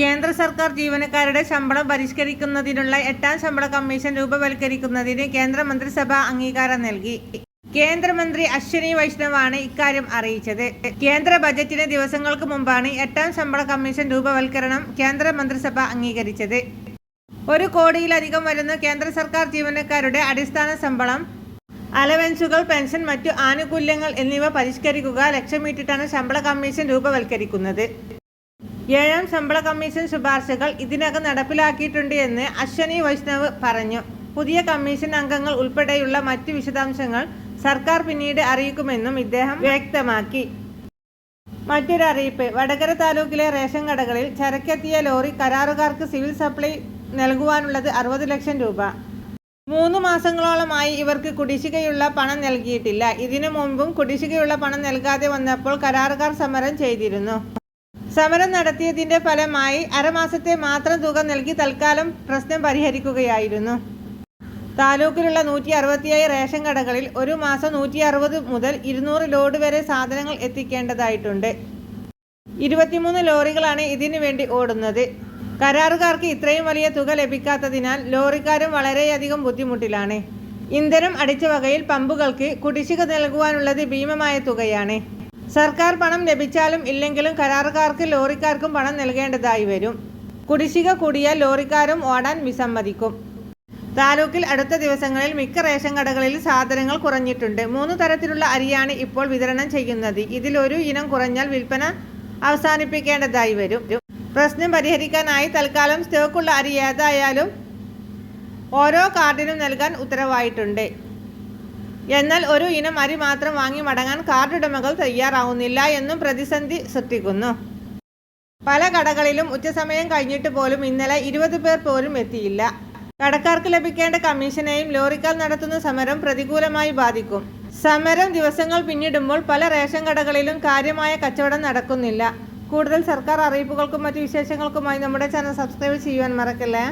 കേന്ദ്ര സർക്കാർ ജീവനക്കാരുടെ ശമ്പളം പരിഷ്കരിക്കുന്നതിനുള്ള എട്ടാം ശമ്പള കമ്മീഷൻ രൂപവൽക്കരിക്കുന്നതിന് കേന്ദ്രമന്ത്രിസഭ അംഗീകാരം നൽകി. കേന്ദ്രമന്ത്രി അശ്വിനി വൈഷ്ണവാണ് ഇക്കാര്യം അറിയിച്ചത്. കേന്ദ്ര ബജറ്റിന് ദിവസങ്ങൾക്ക് മുമ്പാണ് എട്ടാം ശമ്പള കമ്മീഷൻ രൂപവൽക്കരണം കേന്ദ്രമന്ത്രിസഭ അംഗീകരിച്ചത്. ഒരു കോടിയിലധികം വരുന്ന കേന്ദ്ര സർക്കാർ ജീവനക്കാരുടെ അടിസ്ഥാന ശമ്പളം അലവൻസുകൾ പെൻഷൻ മറ്റു ആനുകൂല്യങ്ങൾ എന്നിവ പരിഷ്കരിക്കുക ലക്ഷ്യമിട്ടിട്ടാണ് ശമ്പള കമ്മീഷൻ രൂപവൽക്കരിക്കുന്നത്. ഏഴാം ശമ്പള കമ്മീഷൻ ശുപാർശകൾ ഇതിനകം നടപ്പിലാക്കിയിട്ടുണ്ട് എന്ന് അശ്വനി വൈഷ്ണവ് പറഞ്ഞു. പുതിയ കമ്മീഷൻ അംഗങ്ങൾ ഉൾപ്പെടെയുള്ള മറ്റ് വിശദാംശങ്ങൾ സർക്കാർ പിന്നീട് അറിയിക്കുമെന്നും ഇദ്ദേഹം വ്യക്തമാക്കി. മറ്റൊരു അറിയിപ്പ്. വടകര താലൂക്കിലെ റേഷൻ കടകളിൽ ചരക്കെത്തിയ ലോറി കരാറുകാർക്ക് സിവിൽ സപ്ലൈ നൽകുവാനുള്ളത് അറുപത് ലക്ഷം രൂപ. മൂന്ന് മാസങ്ങളോളമായി ഇവർക്ക് കുടിശ്ശികയുള്ള പണം നൽകിയിട്ടില്ല. ഇതിനു മുമ്പും കുടിശ്ശികയുള്ള പണം നൽകാതെ വന്നപ്പോൾ കരാറുകാർ സമരം ചെയ്തിരുന്നു. സമരം നടത്തിയതിന്റെ ഫലമായി അരമാസത്തെ മാത്രം തുക നൽകി തൽക്കാലം പ്രശ്നം പരിഹരിക്കുകയായിരുന്നു. താലൂക്കിലുള്ള നൂറ്റി അറുപത്തിയേഴ് റേഷൻ കടകളിൽ ഒരു മാസം നൂറ്റി അറുപത് മുതൽ ഇരുന്നൂറ് ലോഡ് വരെ സാധനങ്ങൾ എത്തിക്കേണ്ടതായിട്ടുണ്ട്. ഇരുപത്തിമൂന്ന് ലോറികളാണ് ഇതിനു വേണ്ടി ഓടുന്നത്. കരാറുകാർക്ക് ഇത്രയും വലിയ തുക ലഭിക്കാത്തതിനാൽ ലോറിക്കാരും വളരെയധികം ബുദ്ധിമുട്ടിലാണ്. ഇന്ധനം അടിച്ച വകയിൽ പമ്പുകൾക്ക് കുടിശ്ശിക നൽകുവാനുള്ളത് ഭീമമായ തുകയാണ്. സർക്കാർ പണം ലഭിച്ചാലും ഇല്ലെങ്കിലും കരാറുകാർക്ക് ലോറിക്കാർക്കും പണം നൽകേണ്ടതായി വരും. കുടിശ്ശിക കൂടിയാൽ ലോറിക്കാരും ഓടാൻ വിസമ്മതിക്കും. താലൂക്കിൽ അടുത്ത ദിവസങ്ങളിൽ മിക്ക റേഷൻ കടകളിൽ സാധനങ്ങൾ കുറഞ്ഞിട്ടുണ്ട്. മൂന്ന് തരത്തിലുള്ള അരിയാണ് ഇപ്പോൾ വിതരണം ചെയ്യുന്നത്. ഇതിലൊരു ഇനം കുറഞ്ഞാൽ വിൽപ്പന അവസാനിപ്പിക്കേണ്ടതായി വരും. പ്രശ്നം പരിഹരിക്കാനായി തൽക്കാലം സ്റ്റോക്കുള്ള അരി ഏതായാലും ഓരോ കാർഡിനും നൽകാൻ ഉത്തരവായിട്ടുണ്ട്. എന്നാൽ ഒരു ഇനം അരി മാത്രം വാങ്ങി മടങ്ങാൻ കാർഡ് ഉടമകൾ തയ്യാറാവുന്നില്ല എന്നും പ്രതിസന്ധി സൃഷ്ടിക്കുന്നു പല കടകളിലും ഉച്ചസമയം കഴിഞ്ഞിട്ട് പോലും ഇന്നലെ ഇരുപത് പേർ പോലും എത്തിയില്ല. കടക്കാർക്ക് ലഭിക്കേണ്ട കമ്മീഷനെയും ലോറിക്കാർ നടത്തുന്ന സമരം പ്രതികൂലമായി ബാധിക്കും. സമരം ദിവസങ്ങൾ പിന്നിടുമ്പോൾ പല റേഷൻ കടകളിലും കാര്യമായ കച്ചവടം നടക്കുന്നില്ല. കൂടുതൽ സർക്കാർ അറിയിപ്പുകൾക്കും മറ്റു വിശേഷങ്ങൾക്കുമായി നമ്മുടെ ചാനൽ സബ്സ്ക്രൈബ് ചെയ്യുവാൻ മറക്കല്ലേ?